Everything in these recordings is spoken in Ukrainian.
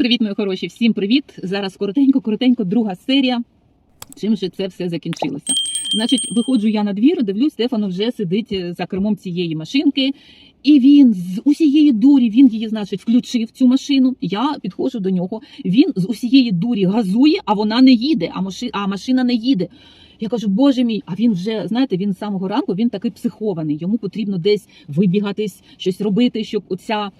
привіт, мої хороші! Всім привіт! Зараз коротенько, коротенько, друга серія. Чим же це все закінчилося? Значить, виходжу я на двір, дивлюсь, Стефано вже сидить е, за кермом цієї машинки, і він з усієї дурі, він її, значить, включив цю машину. Я підходжу до нього. Він з усієї дурі газує, а вона не їде, а машина, а машина не їде. Я кажу, боже мій, а він вже знаєте, він з самого ранку він такий психований. Йому потрібно десь вибігатись, щось робити, щоб оця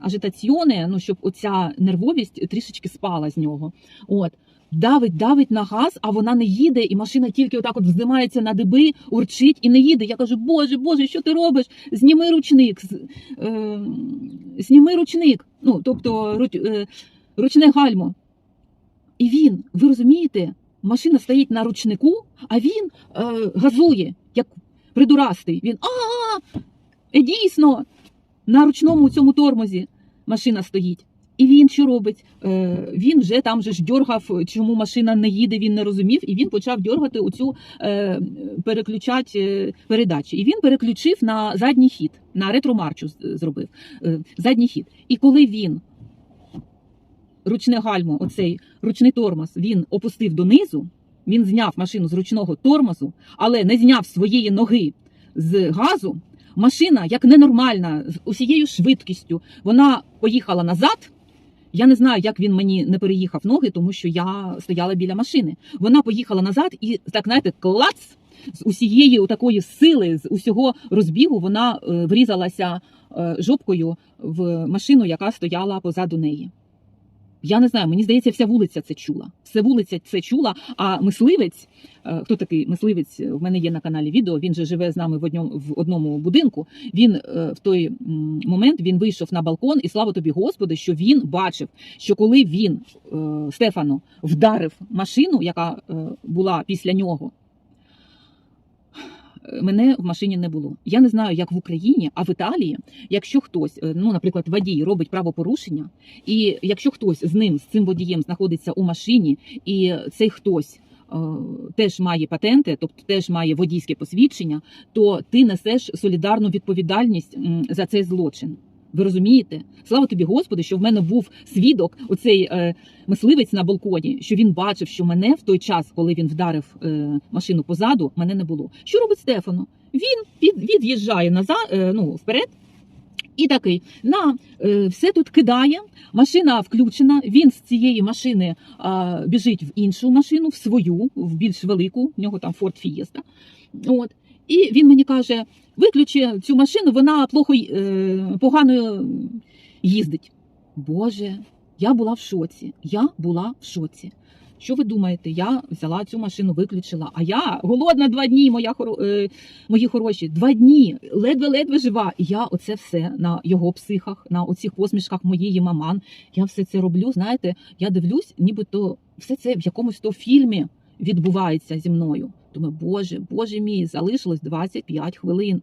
ажитаціони, ну щоб оця нервовість трішечки спала з нього. От. Давить, давить на газ, а вона не їде, і машина тільки отак от вздимається на диби, урчить і не їде. Я кажу, Боже, Боже, що ти робиш? Зніми ручник, е, зніми ручник. Ну, тобто руч, е, ручне гальмо. І він, ви розумієте, машина стоїть на ручнику, а він е, газує, як придурастий. Він а, е, дійсно, на ручному цьому тормозі машина стоїть. І він що робить? Е, він вже там же ж дьоргав, чому машина не їде, він не розумів, і він почав дьоргати оцю е, переключать е, передачі. І він переключив на задній хід, на ретромарчу зробив е, задній хід. І коли він ручне гальмо, оцей ручний тормоз, він опустив донизу, він зняв машину з ручного тормозу, але не зняв своєї ноги з газу. Машина, як ненормальна, з усією швидкістю, вона поїхала назад. Я не знаю, як він мені не переїхав ноги, тому що я стояла біля машини. Вона поїхала назад і так знаєте, клац з усієї такої сили, з усього розбігу, вона е, врізалася е, жопкою в машину, яка стояла позаду неї. Я не знаю, мені здається, вся вулиця це чула. Вся вулиця це чула. А мисливець, е, хто такий мисливець? В мене є на каналі відео. Він же живе з нами в одному в одному будинку. Він е, в той момент він вийшов на балкон, і слава тобі, Господи, що він бачив, що коли він е, Стефано вдарив машину, яка е, була після нього. Мене в машині не було. Я не знаю, як в Україні, а в Італії, якщо хтось, е, ну, наприклад, водій робить правопорушення, і якщо хтось з ним, з цим водієм, знаходиться у машині, і цей хтось е, теж має патенти, тобто теж має водійське посвідчення, то ти несеш солідарну відповідальність за цей злочин. Ви розумієте? Слава тобі, Господи, що в мене був свідок, оцей е, мисливець на балконі, що він бачив, що мене в той час, коли він вдарив е, машину позаду, мене не було. Що робить Стефано? Він під, від'їжджає назад, е, ну вперед. І такий на е, все тут кидає, машина включена. Він з цієї машини а, біжить в іншу машину, в свою, в більш велику. В нього там Ford Fiesta. От і він мені каже: виключи цю машину, вона плохо е, погано їздить. Боже, я була в шоці. Я була в шоці. Що ви думаєте? Я взяла цю машину, виключила. А я голодна два дні, моя е, мої хороші, два дні, ледве-ледве жива. І я оце все на його психах, на оцих посмішках моєї маман. Я все це роблю. Знаєте, я дивлюсь, нібито все це в якомусь то фільмі відбувається зі мною. Думаю, боже, боже мій, залишилось 25 хвилин.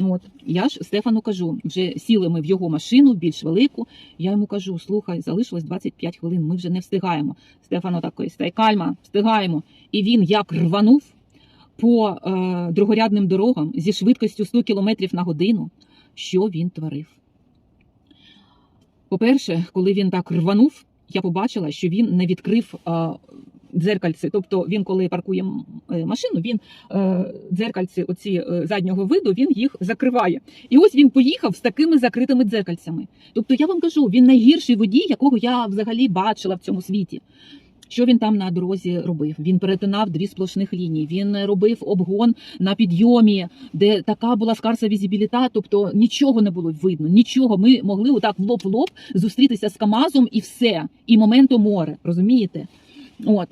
От я ж Стефану кажу, вже сіли ми в його машину, більш велику. Я йому кажу: слухай, залишилось 25 хвилин, ми вже не встигаємо. Стефано такий, стай кальма, встигаємо. І він як рванув по е, другорядним дорогам зі швидкістю 100 км на годину. Що він творив? По-перше, коли він так рванув, я побачила, що він не відкрив дзеркальце. Тобто він, коли паркує е, машину, він е, дзеркальці оці е, заднього виду, він їх закриває. І ось він поїхав з такими закритими дзеркальцями. Тобто, я вам кажу, він найгірший водій, якого я взагалі бачила в цьому світі. Що він там на дорозі робив? Він перетинав дві сплошних лінії. Він робив обгон на підйомі, де така була скарса візибіліта, тобто нічого не було видно, нічого. Ми могли отак в лоб в лоб зустрітися з Камазом і все, і моменту море. Розумієте? От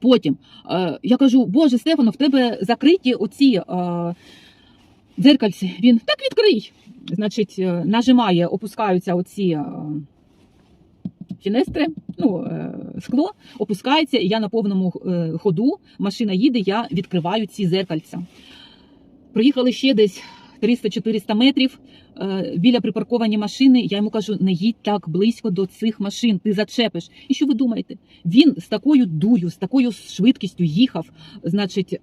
потім е, я кажу: Боже, Стефано, в тебе закриті оці е, дзеркальці. Він так відкрий. Значить, е, нажимає, опускаються оці. Е, Фінестри, ну, е, скло опускається, і я на повному е, ходу, машина їде, я відкриваю ці зеркальця. Проїхали ще десь 300-400 метрів е, біля припарковані машини. Я йому кажу: не їдь так близько до цих машин, ти зачепиш. І що ви думаєте? Він з такою дур'ю, з такою швидкістю їхав, значить, е,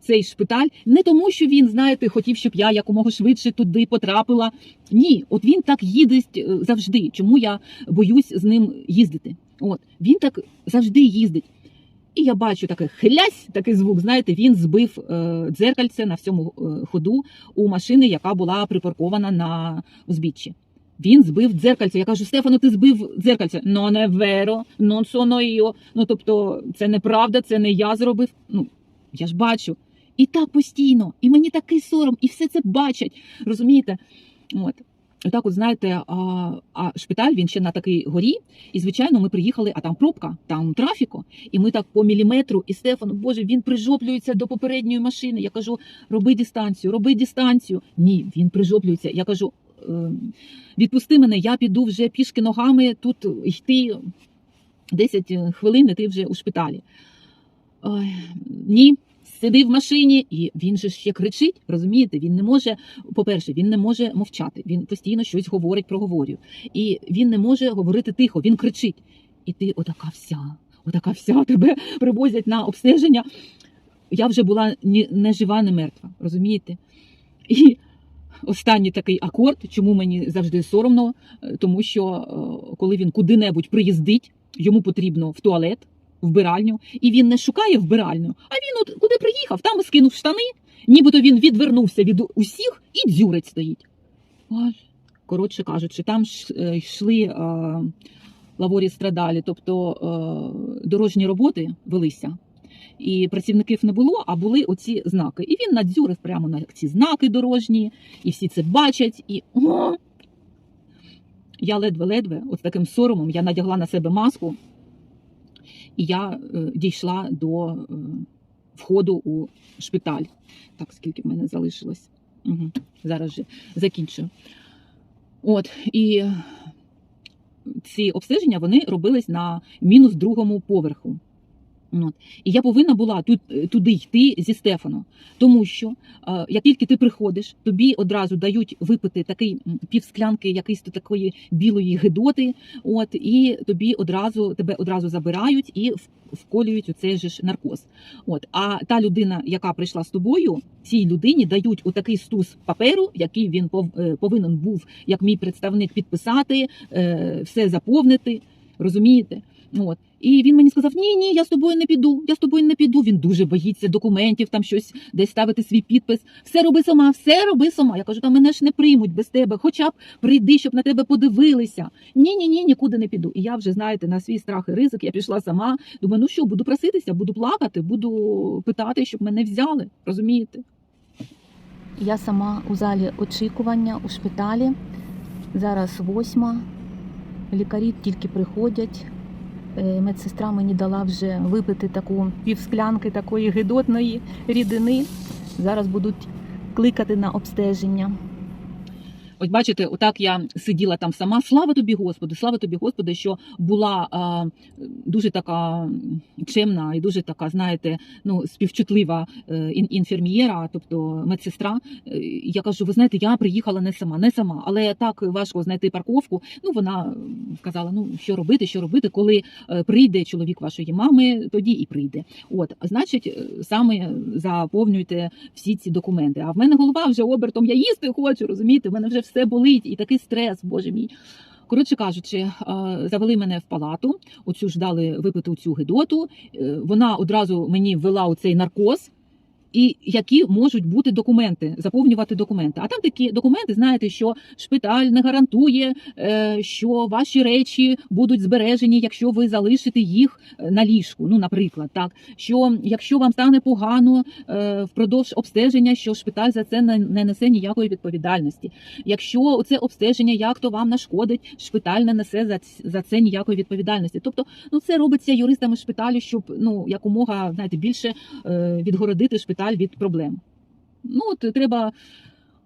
цей шпиталь не тому, що він, знаєте, хотів, щоб я якомога швидше туди потрапила. Ні, от він так їздить е, завжди. Чому я боюсь з ним їздити? От він так завжди їздить. І я бачу таке хлясь, такий звук. Знаєте, він збив е, дзеркальце на всьому е, ходу у машини, яка була припаркована на узбіччі. Він збив дзеркальце. Я кажу, Стефано, ти збив дзеркальце. Ну не веро, ну соно йо. Ну тобто, це неправда, це не я зробив. Ну я ж бачу. І так постійно, і мені такий сором, і все це бачать. Розумієте? От. Отак, от знаєте, а, а шпиталь він ще на такій горі. І звичайно, ми приїхали, а там пробка, там трафіку. І ми так по міліметру, і Стефан, боже, він прижоплюється до попередньої машини. Я кажу, роби дистанцію, роби дистанцію. Ні, він прижоплюється. Я кажу, «Е, відпусти мене, я піду вже пішки ногами тут йти 10 хвилин, і ти вже у шпиталі. Ой, ні. Сиди в машині, і він же ще кричить. Розумієте? Він не може. По-перше, він не може мовчати. Він постійно щось говорить, проговорює. І він не може говорити тихо. Він кричить. І ти отака вся, отака вся тебе привозять на обстеження. Я вже була ні не жива, не мертва. Розумієте? І останній такий акорд, чому мені завжди соромно, е, тому що е, коли він куди-небудь приїздить, йому потрібно в туалет, вбиральню, і він не шукає вбиральню, а він от куди приїхав, там і скинув штани, нібито він відвернувся від усіх і дзюрець стоїть. Коротше кажучи, там е, йшли е, лаворі страдалі, тобто е, дорожні роботи велися. І працівників не було, а були оці знаки. І він надзюрив прямо на ці знаки дорожні, і всі це бачать. І я ледве-ледве, от таким соромом, я надягла на себе маску, і я е, дійшла до е, входу у шпиталь. Так, скільки в мене залишилось? Угу. Зараз же закінчую. От, і ці обстеження вони робились на мінус другому поверху. От. І я повинна була тут, е, туди йти зі Стефаном, тому що е, як тільки ти приходиш, тобі одразу дають випити такий півсклянки якоїсь такої білої гидоти, от, і тобі одразу тебе одразу забирають і вколюють у цей же ж наркоз. От. А та людина, яка прийшла з тобою, цій людині дають отакий стус паперу, який він е, повинен був, як мій представник, підписати, е, все заповнити. Розумієте? От. І він мені сказав: Ні, ні, я з тобою не піду, я з тобою не піду. Він дуже боїться документів, там щось десь ставити свій підпис. Все роби сама, все роби сама. Я кажу, та мене ж не приймуть без тебе. Хоча б прийди, щоб на тебе подивилися. Ні, ні, ні, нікуди не піду. І я вже знаєте, на свій страх і ризик я пішла сама. Думаю, ну що, буду проситися, буду плакати, буду питати, щоб мене взяли. Розумієте? Я сама у залі очікування у шпиталі. Зараз восьма. Лікарі тільки приходять. Е, Медсестра мені дала вже випити таку півсклянки такої гидотної рідини. Зараз будуть кликати на обстеження. Ось бачите, отак я сиділа там сама. Слава тобі, Господи, слава тобі, Господи, що була а, дуже така чемна і дуже така, знаєте, ну співчутлива е, ін- інфермієра, тобто медсестра. Е, Я кажу, ви знаєте, я приїхала не сама, не сама, але так важко знайти парковку. Ну вона сказала: ну що робити, що робити, коли е, прийде чоловік вашої мами, тоді і прийде. От, значить, саме заповнюйте всі ці документи. А в мене голова вже обертом, я їсти хочу, розумієте, в мене вже все болить і такий стрес, боже мій. Коротше кажучи, е, завели мене в палату, оцю ж дали випити цю гидоту. Е, Вона одразу мені ввела цей наркоз. І які можуть бути документи, заповнювати документи. А там такі документи, знаєте, що шпиталь не гарантує, е, що ваші речі будуть збережені, якщо ви залишите їх е, на ліжку. Ну, наприклад, так що якщо вам стане погано е, впродовж обстеження, що шпиталь за це не, не несе ніякої відповідальності. Якщо це обстеження як то вам нашкодить, шпиталь не несе за, це ніякої відповідальності. Тобто, ну це робиться юристами шпиталю, щоб ну якомога знаєте більше відгородити шпиталь від проблем. Ну от треба.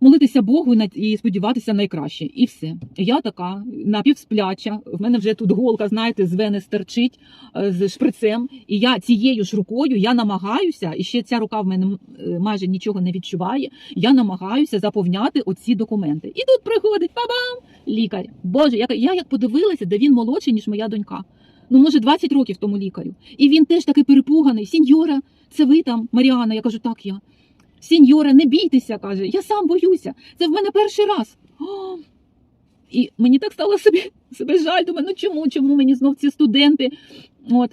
Молитися Богу і сподіватися найкраще, і все. Я така напівспляча. В мене вже тут голка, знаєте, з вени стерчить е, з шприцем. І я цією ж рукою я намагаюся, і ще ця рука в мене е, майже нічого не відчуває. Я намагаюся заповняти оці документи. І тут приходить бабам! Лікар. Боже, я, я як подивилася, де він молодший, ніж моя донька. Ну може 20 років тому лікарю. І він теж такий перепуганий. Сіньора, це ви там, Маріана? Я кажу, так я. Сіньора, не бійтеся, каже, я сам боюся. Це в мене перший раз. О! І мені так стало собі себе жаль. Думаю, ну чому? Чому мені знов ці студенти? От.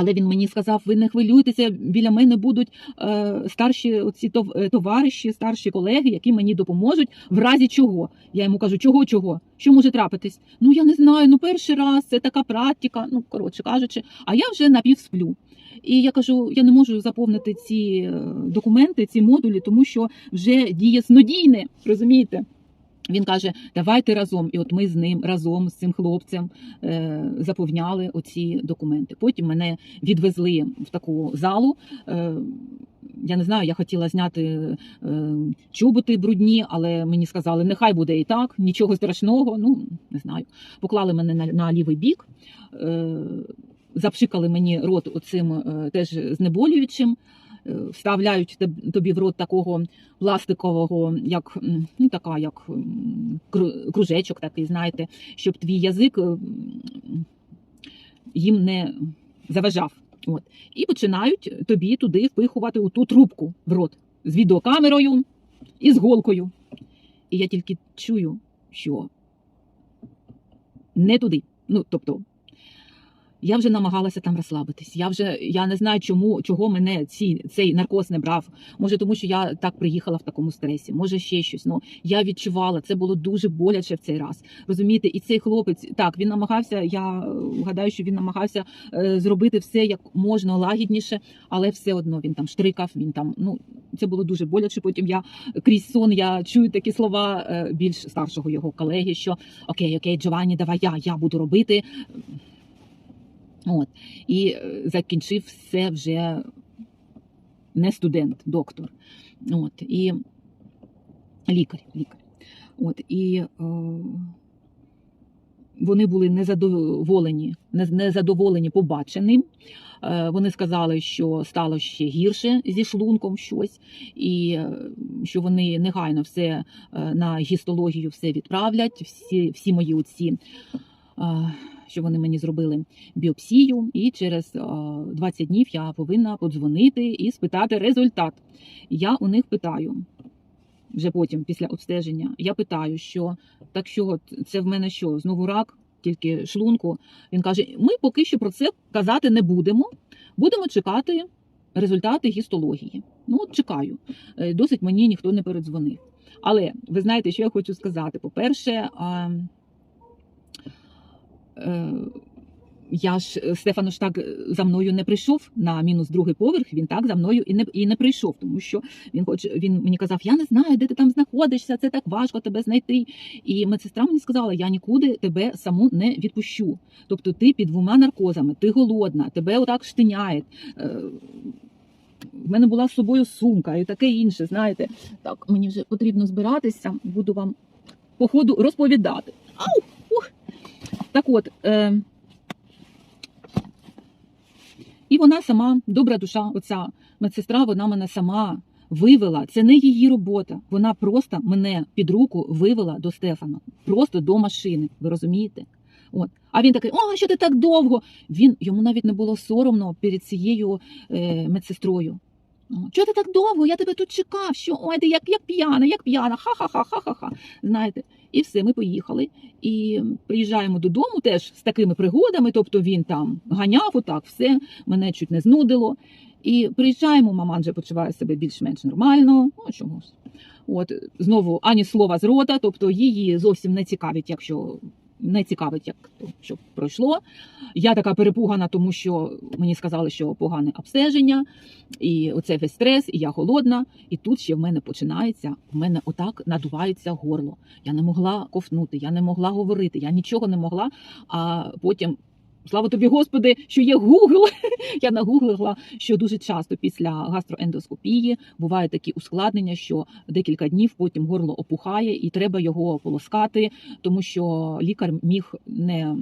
Але він мені сказав: ви не хвилюйтеся, біля мене будуть е, старші тов, е, товариші, старші колеги, які мені допоможуть в разі чого. Я йому кажу, чого, чого? Що може трапитись? Ну я не знаю. Ну перший раз це така практика. Ну коротше кажучи, а я вже напівсплю. І я кажу, я не можу заповнити ці е, документи, ці модулі, тому що вже діє снодійне, розумієте? Він каже, давайте разом. І от ми з ним разом з цим хлопцем е, заповняли оці документи. Потім мене відвезли в таку залу. Е, я не знаю, я хотіла зняти е, чоботи брудні, але мені сказали, нехай буде і так, нічого страшного. Ну не знаю. Поклали мене на, на лівий бік, е, запшикали мені рот оцим е, теж знеболюючим. Е, Вставляють тобі в рот такого пластикового, як ну така, як кружечок такий, знаєте, щоб твій язик е, їм не заважав. От. І починають тобі туди впихувати ту трубку в рот з відеокамерою і з голкою. І я тільки чую, що не туди. Ну, тобто, я вже намагалася там розслабитись. Я вже я не знаю, чому чого мене ці, цей наркоз не брав. Може, тому що я так приїхала в такому стресі, може ще щось. Ну я відчувала, це було дуже боляче в цей раз. Розумієте, і цей хлопець так він намагався. Я е, гадаю, що він намагався е, зробити все як можна лагідніше, але все одно він там штрикав. Він там ну це було дуже боляче. Потім я крізь сон я чую такі слова е, більш старшого його колеги, що окей, окей, Джованні, давай я, я буду робити. От. І е, закінчив все вже не студент, доктор. От. І лікар. лікар. От. І е, вони були незадоволені, не- незадоволені побаченим. Е, Вони сказали, що стало ще гірше зі шлунком щось, і що вони негайно все на гістологію все відправлять, всі, всі мої оці, що вони мені зробили біопсію, і через е, 20 днів я повинна подзвонити і спитати результат. Я у них питаю. Вже потім, після обстеження, я питаю, що так що це в мене що, знову рак, тільки шлунку. Він каже: ми поки що про це казати не будемо. Будемо чекати результати гістології. Ну, от чекаю. Е, Досить мені ніхто не передзвонив. Але ви знаєте, що я хочу сказати? По-перше, я ж е, Стефано ж так е, за мною не прийшов на мінус другий поверх. Він так за мною і не і не прийшов, тому що він хоче. Він мені казав: Я не знаю, де ти там знаходишся. Це так важко тебе знайти. І медсестра мені сказала: я нікуди тебе саму не відпущу. Тобто, ти під двома наркозами, ти голодна, тебе отак штиняє. Е, В мене була з собою сумка і таке інше. Знаєте, так мені вже потрібно збиратися. Буду вам по ходу розповідати. Ау! Так от. Е, і вона сама, добра душа, оця медсестра, вона мене сама вивела. Це не її робота. Вона просто мене під руку вивела до Стефана, просто до машини. Ви розумієте? От. А він такий: О, що ти так довго? Він йому навіть не було соромно перед цією е, медсестрою. Чого ти так довго? Я тебе тут чекав. Що ой, ти як, як п'яна, як п'яна, ха-ха-ха, ха-ха-ха. Знаєте, і все, ми поїхали. І приїжджаємо додому теж з такими пригодами. Тобто він там ганяв, отак, все мене чуть не знудило. І приїжджаємо, мама вже почуває себе більш-менш нормально. Ну ж. От знову ані слова з рота, тобто її зовсім не цікавить, якщо не цікавить, як то що пройшло. Я така перепугана, тому що мені сказали, що погане обстеження, і оце весь стрес, і я голодна. І тут ще в мене починається. В мене отак надувається горло. Я не могла ковтнути, я не могла говорити, я нічого не могла. А потім. Слава тобі, Господи, що є Google. Я нагуглила, що дуже часто після гастроендоскопії бувають такі ускладнення, що декілька днів потім горло опухає, і треба його полоскати, тому що лікар міг не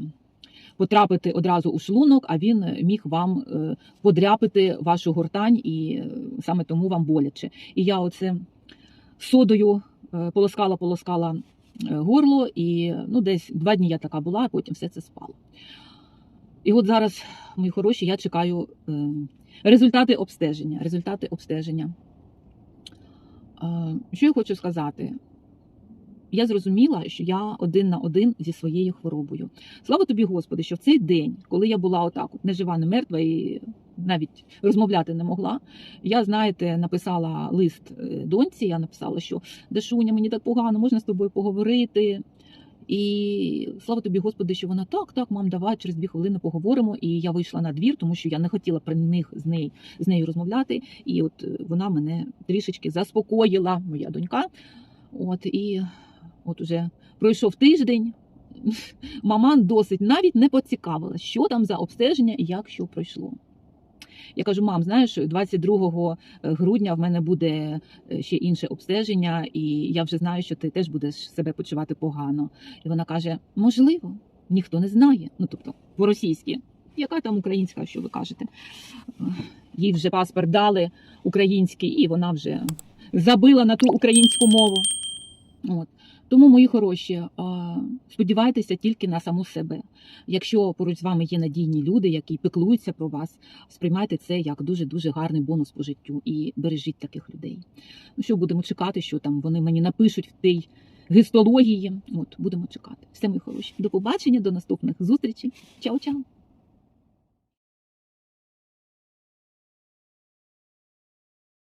потрапити одразу у шлунок, а він міг вам е, подряпити вашу гортань, і е, саме тому вам боляче. І я оце содою е, полоскала, полоскала горло, і ну, десь два дні я така була, а потім все це спало. І от зараз, мої хороші, я чекаю е, результати обстеження. Результати обстеження. Е, що я хочу сказати? Я зрозуміла, що я один на один зі своєю хворобою. Слава тобі, Господи, що в цей день, коли я була отак, не жива, не мертва і навіть розмовляти не могла, я, знаєте, написала лист е, доньці. Я написала, що Дашуня, мені так погано, можна з тобою поговорити. І слава тобі, Господи, що вона так, так, мам, давай через дві хвилини поговоримо. І я вийшла на двір, тому що я не хотіла при них з нею з нею розмовляти. І от е, вона мене трішечки заспокоїла, моя донька. От і от уже пройшов тиждень. Маман досить навіть не поцікавила, що там за обстеження і як що пройшло. Я кажу, мам, знаєш, 22 грудня в мене буде е, ще інше обстеження, і я вже знаю, що ти теж будеш себе почувати погано. І вона каже: можливо, ніхто не знає. Ну тобто, по-російськи, яка там українська, що ви кажете? Е, Їй вже паспорт дали український, і вона вже забила на ту українську мову. От. Тому, мої хороші, сподівайтеся тільки на саму себе. Якщо поруч з вами є надійні люди, які піклуються про вас, сприймайте це як дуже дуже гарний бонус по життю і бережіть таких людей. Ну що будемо чекати, що там вони мені напишуть в тій гистології. От будемо чекати. Все, мої хороші. До побачення, до наступних зустрічей. Чао-чао!